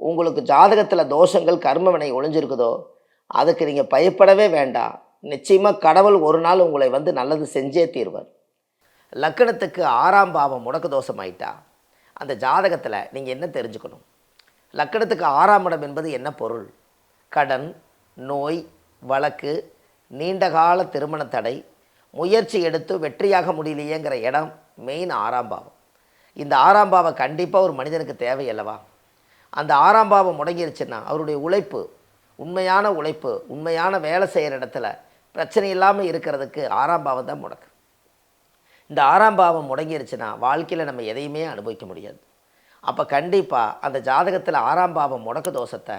உங்களுக்கு ஜாதகத்தில் தோஷங்கள் கர்மவினை ஒளிஞ்சிருக்குதோ அதுக்கு நீங்கள் பயப்படவே வேண்டாம். நிச்சயமாக கடவுள் ஒரு நாள் உங்களை வந்து நல்லது செஞ்சே தீர்வார். லக்கணத்துக்கு ஆறாம் பாவம் முடக்கு தோஷம் ஆயிட்டா அந்த ஜாதகத்தில் நீங்கள் என்ன தெரிஞ்சுக்கணும்? லக்கணத்துக்கு ஆறாம் இடம் என்பது என்ன பொருள்? கடன் நோய் வழக்கு நீண்டகால திருமண தடை முயற்சி எடுத்து வெற்றியாக முடியலையேங்கிற இடம் மெயின் ஆறாம் பாவம். இந்த ஆறாம் பாவம் கண்டிப்பாக ஒரு மனிதனுக்கு தேவை அல்லவா? அந்த ஆறாம் பாவம் முடங்கிருச்சுன்னா அவருடைய உழைப்பு உண்மையான உழைப்பு உண்மையான வேலை செய்கிற இடத்துல பிரச்சனை இல்லாமல் இருக்கிறதுக்கு ஆறாம் பாவம் தான் முடக்கு இந்த ஆறாம் பாவம் முடங்கிருச்சுன்னா வாழ்க்கையில் நம்ம எதையுமே அனுபவிக்க முடியாது. அப்போ கண்டிப்பாக அந்த ஜாதகத்தில் ஆறாம் பாவம் முடக்கு தோஷத்தை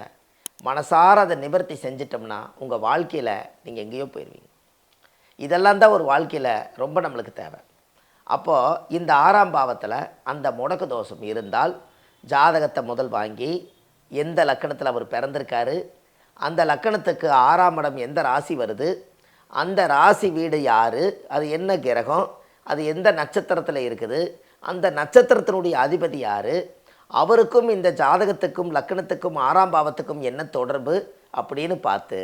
மனசார அதை நிவர்த்தி செஞ்சிட்டோம்னா உங்கள் வாழ்க்கையில் நீங்கள் எங்கேயோ போயிடுவீங்க இதெல்லாம் தான் ஒரு வாழ்க்கையில் ரொம்ப நம்மளுக்கு தேவை. அப்போது இந்த ஆறாம் பாவத்தில் அந்த முடக்கு தோஷம் இருந்தால் ஜாதகத்தை முதல் வாங்கி எந்த லக்கணத்தில் அவர் பிறந்திருக்காரு அந்த லக்கணத்துக்கு ஆறாம் இடம் எந்த ராசி வருது அந்த ராசி வீடு யார் அது என்ன கிரகம் அது எந்த நட்சத்திரத்தில் இருக்குது அந்த நட்சத்திரத்தினுடைய அதிபதி யார் அவருக்கும் இந்த ஜாதகத்துக்கும் லக்கணத்துக்கும் ஆறாம் பாவத்துக்கும் என்ன தொடர்பு அப்படின்னு பார்த்து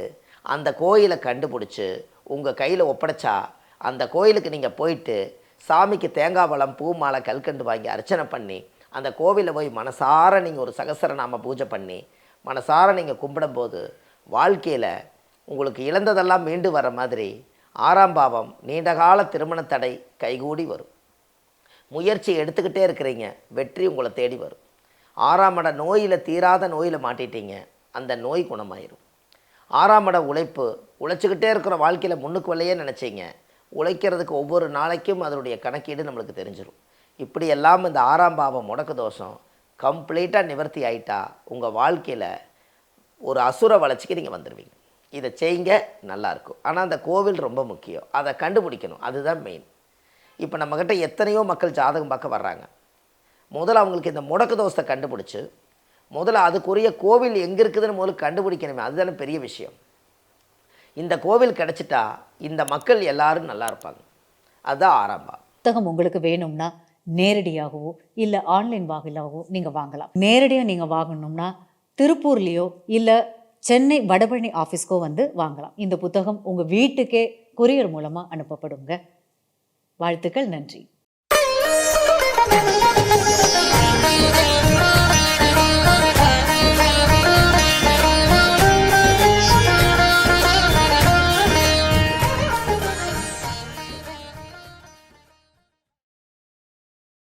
அந்த கோயிலை கண்டுபிடிச்சி உங்கள் கையில் ஒப்படைச்சா அந்த கோயிலுக்கு நீங்கள் போயிட்டு சாமிக்கு தேங்காய் பழம் பூ மாலை கல்கண்டு வாங்கி அர்ச்சனை பண்ணி அந்த கோவிலில் போய் மனசார நீங்கள் ஒரு சகசரநாம பூஜை பண்ணி மனசார நீங்கள் கும்பிடும்போது வாழ்க்கையில் உங்களுக்கு இழந்ததெல்லாம் மீண்டு வர மாதிரி ஆறாம் பாவம் நீண்டகால திருமண தடை கைகூடி வரும். முயற்சி எடுத்துக்கிட்டே இருக்கிறீங்க வெற்றி உங்களை தேடி வரும். ஆறாம் இட நோயில் தீராத நோயில் மாட்டிட்டீங்க அந்த நோய் குணமாயிரும். ஆறாம் இட உழைப்பு உழைச்சிக்கிட்டே இருக்கிற வாழ்க்கையில் முன்னுக்கு வரலையே நினச்சிங்க உழைக்கிறதுக்கு ஒவ்வொரு நாளைக்கும் அதனுடைய கணக்கீடு நம்மளுக்கு தெரிஞ்சிடும் இப்படி எல்லாம் இந்த ஆறாம் பாவம் முடக்கு தோஷம் கம்ப்ளீட்டாக நிவர்த்தி ஆயிட்டா உங்கள் வாழ்க்கையில் ஒரு அசுர வளர்ச்சிக்கு நீங்கள் வந்துடுவீங்க இதை செய்யுங்க நல்லாயிருக்கும் ஆனால் அந்த கோவில் ரொம்ப முக்கியம். அதை கண்டுபிடிக்கணும். அதுதான் மெயின் இப்போ நம்மக்கிட்ட எத்தனையோ மக்கள் ஜாதகம் பார்க்க வர்றாங்க. முதல்ல அவங்களுக்கு இந்த முடக்கு தோஷத்தை கண்டுபிடிச்சி முதல்ல அதுக்குரிய கோவில் எங்கே இருக்குதுன்னு முதல்ல கண்டுபிடிக்கணுமே. அதுதானே பெரிய விஷயம். இந்த கோவில் கிடச்சிட்டா இந்த மக்கள் எல்லாரும் நல்லா இருப்பாங்க. அதுதான் ஆரம்பம் புத்தகம் உங்களுக்கு வேணும்னா நேரடியாகவோ இல்லை ஆன்லைன் வாயிலாகவோ நீங்கள் வாங்கலாம். நேரடியாக நீங்கள் வாங்கணும்னா திருப்பூர்லேயோ இல்லை சென்னை வடபழனி ஆஃபீஸ்க்கோ வந்து வாங்கலாம். இந்த புத்தகம் உங்கள் வீட்டுக்கே கொரியர் மூலமாக அனுப்பப்படுங்க. வாழ்த்துக்கள் நன்றி.